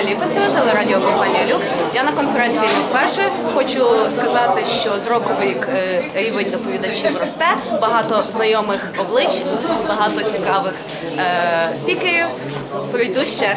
Юлія Ліпенцева, телерадіокомпанія Люкс. Я на конференції не вперше. Хочу сказати, що з року в рік е, рівень доповідачів росте. Багато знайомих облич, багато цікавих е, спікерів. Прийду ще.